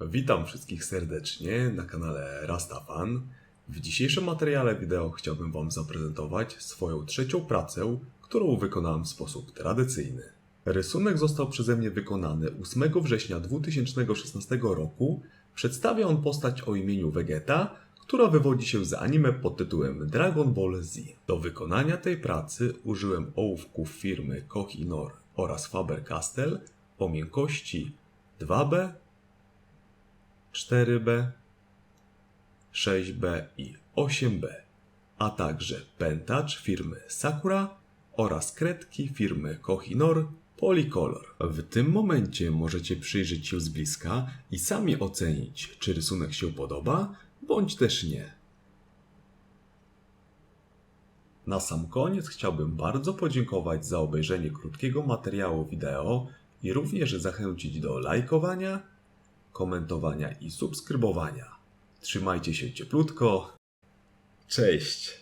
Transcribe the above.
Witam wszystkich serdecznie na kanale Rastafan. W dzisiejszym materiale wideo chciałbym Wam zaprezentować swoją trzecią pracę, którą wykonałem w sposób tradycyjny. Rysunek został przeze mnie wykonany 8 września 2016 roku. Przedstawia on postać o imieniu Vegeta, która wywodzi się z anime pod tytułem Dragon Ball Z. Do wykonania tej pracy użyłem ołówków firmy Kohinor oraz Faber-Castell o miękkości 2B, 4B, 6B i 8B, a także pętacz firmy Sakura oraz kredki firmy Kohinor Polycolor. W tym momencie możecie przyjrzeć się z bliska i sami ocenić, czy rysunek się podoba, bądź też nie. Na sam koniec chciałbym bardzo podziękować za obejrzenie krótkiego materiału wideo i również zachęcić do lajkowania, komentowania i subskrybowania. Trzymajcie się cieplutko. Cześć!